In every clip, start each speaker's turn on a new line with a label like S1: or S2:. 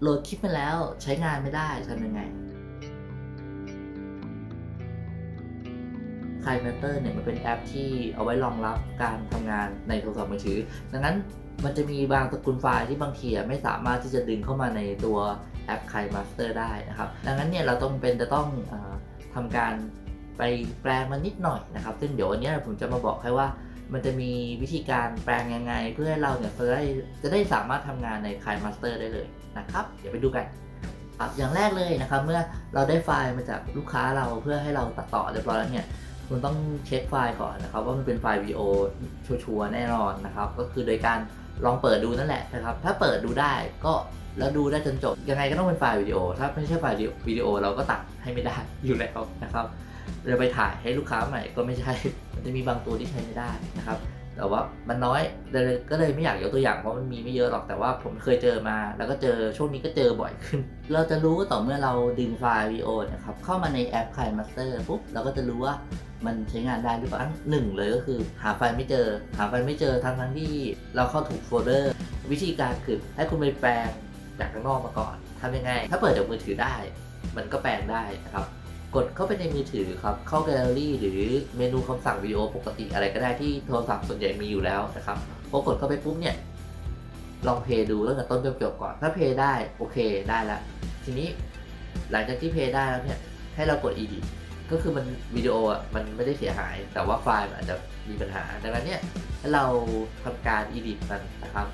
S1: โหลดคลิปมาแล้วใช้งานไม่ได้ทำยังไง k i m a t e r เนี่ยมันเป็นแอปที่เอาไว้รองรับการทำงานในโทรศัพท์มือถือ ดังนั้นมันจะมีบางตระกูลไฟล์ที่บางทีอะไม่สามารถที่จะดึงเข้ามาในตัวแอป k i Master ได้นะครับ ดังนั้นเนี่ยเราต้องเป็นจะต้องออทำการไปแปลงมันนิดหน่อยนะครับ ซึ่งเดี๋ยววันนี้ผมจะมาบอกให้ว่า มันจะมีวิธีการแปลงยังไง เพื่อให้เราเนี่ยจะได้จะได้สามารถทำงานใน k i Master ได้เลยนะครับ เดี๋ยวไปดูกันครับอย่างแรกเลยนะครับ เมื่อเราได้ไฟล์มาจากลูกค้าเราเพื่อให้เราตัดต่อเรียบร้อยแล้วเนี่ยคุณต้องเช็คไฟล์ก่อนนะครับ ว่ามันเป็นไฟล์วิดีโอชัวร์แน่นอนนะครับ ก็คือโดยการลองเปิดดูนั่นแหละนะครับ ถ้าเปิดดูได้ก็แล้วดูได้จนจบยังไงก็ต้องเป็นไฟล์วิดีโอ ถ้าไม่ใช่ไฟล์วิดีโอเราก็ตัดให้ไม่ได้อยู่แล้วนะครับ เราไปถ่ายให้ลูกค้าใหม่ก็ไม่ใช่ มันจะมีบางตัวที่ใช้ไม่ได้นะครับ แต่ว่ามันน้อยเลยก็เลยไม่อยากยกตัวอย่างเพราะมันมีไม่เยอะหรอกแต่ว่าผมเคยเจอมา แล้วก็เจอช่วงนี้ก็เจอบ่อยขึ้น เราจะรู้ก็ต่อเมื่อเราดึงไฟล์วีโอนะครับเข้ามาในแอป k i Master ปุ๊บเราก็จะรู้ว่ามันใช้งานได้หรือเปล่าหนึ่งเลยก็คือหาไฟล์ไม่เจอ หาไฟล์ไม่เจอทั้งทั้งที่เราเข้าถูกโฟลเดอร์ วิธีการคือให้คุณไปแปลงจากข้างนอกมาก่อนทำยังไง ถ้าเปิดจากมือถือได้ มันก็แปลงได้นะครับ กดเข้าไปในมือถือครับ เข้าแกลเลอรี่หรือเมนูคำสั่งวิดีโอปกติอะไรก็ได้ที่โทรศัพท์ส่วนใหญ่มีอยู่แล้วนะครับพอกดเข้าไปปุ๊บเนี่ย ลองเพย์ดูตั้งแต่ต้นจนจบก่อน ถ้าเพย์ได้โอเคได้แล้วทีนี้หลังจากที่เพย์ได้แล้วเนี่ยให้เรากด edit ก็คือมันวิดีโออะมันไม่ได้เสียหาย แต่ว่าไฟล์มันอาจจะมีปัญหา ดังนั้นเนี่ยให้เราทำการ edit มันนะครับ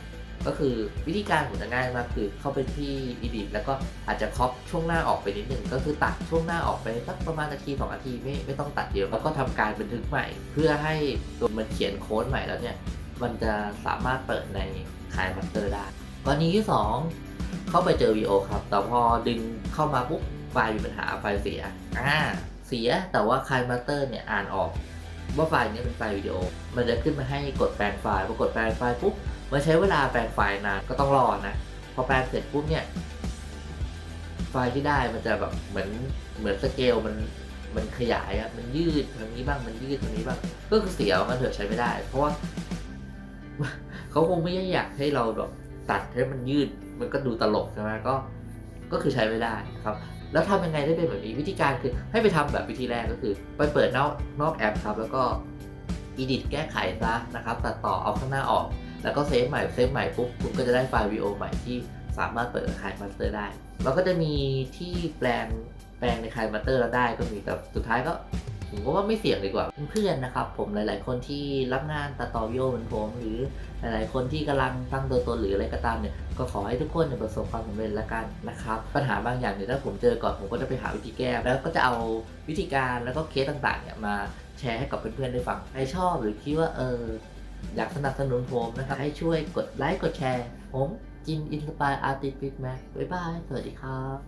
S1: ก็คือวิธีการผมจะง่ายมากคือเข้าไปที่ edit แล้วก็อาจจะครอปช่วงหน้าออกไปนิดนึงก็คือตัดช่วงหน้าออกไปสักประมาณนาทีสองนาทีไม่ไม่ต้องตัดเยอะแล้วก็ทำการบันทึกใหม่ เพื่อให้ตัวมันเขียนโค้ดใหม่แล้วเนี่ยมันจะสามารถเปิดในคายมัสเตอร์ได้กรณีที่ 2 เข้าไปเจอวีโอครับ แต่พอดึงเข้ามาปุ๊บไฟล์มีปัญหาไฟล์เสียอ่าเสียแต่ว่าคายมัสเตอร์เนี่ยอ่านออก ว่าไฟล์นี้เป็นไฟล์วิดีโอ มันจะขึ้นมาให้กดแปลงไฟล์พอกดแปลงไฟล์ปุ๊บมันใช้เวลาแปลงไฟล์นานก็ต้องรอนะ พอแปลงเสร็จปุ๊บเนี่ยไฟล์ที่ได้มันจะแบบเหมือนเหมือนสเกลมันมันขยายอะมันยืดทางนี้บ้างมันยืดทางนี้บ้าง ก็คือเสียมันเถอะใช้ไม่ได้ เพราะว่าเขาคงไม่อยากให้เราแบบตัดให้มันยืดมันก็ดูตลกใช่ไหมก็ก็คือใช้ไม่ได้นะครับ แล้วทำยังไงได้เป็นแบบนี้วิธีการคือให้ไปทำแบบวิธีแรกก็คือ ไปเปิดนอกนอกแอปครับ แล้วก็ edit แก้ไขซะนะครับตัดต่อเอาข้างหน้าออก แล้วก็เซฟใหม่เซฟใหม่ปุ๊บคุณก็จะได้ไฟล์วิดีโอใหม่ที่สามารถเปิดคายมาสเตอร์ได้เราก็จะมีที่แปลงแปลงในคายมาสเตอร์แล้วได้ก็มีแต่สุดท้ายก็ ผมก็ว่าไม่เสี่ยงดีกว่า เพื่อนๆนะครับผมหลาย ๆ คนที่รับงานตัดต่อวิดีโอเหมือนผม หรือหลายๆ คนที่กำลังตั้งตัวตนหรืออะไรก็ตามเนี่ยก็ขอให้ทุกคนเนี่ยประสบความสำเร็จละกันนะครับปัญหาบางอย่างเนี่ยถ้าผมเจอก่อนผมก็จะไปหาวิธีแก้แล้วก็จะเอาวิธีการแล้วก็เคสต่างๆเนี่ยมาแชร์ให้กับเพื่อนๆได้ฟังใครชอบหรือคิดว่าเอออยากสนับสนุนผมนะครับให้ช่วยกดไลค์กดแชร์ ผมจินอินสปายอาร์ติสต์บิ๊กแม็กบ๊ายบาย สวัสดีครับ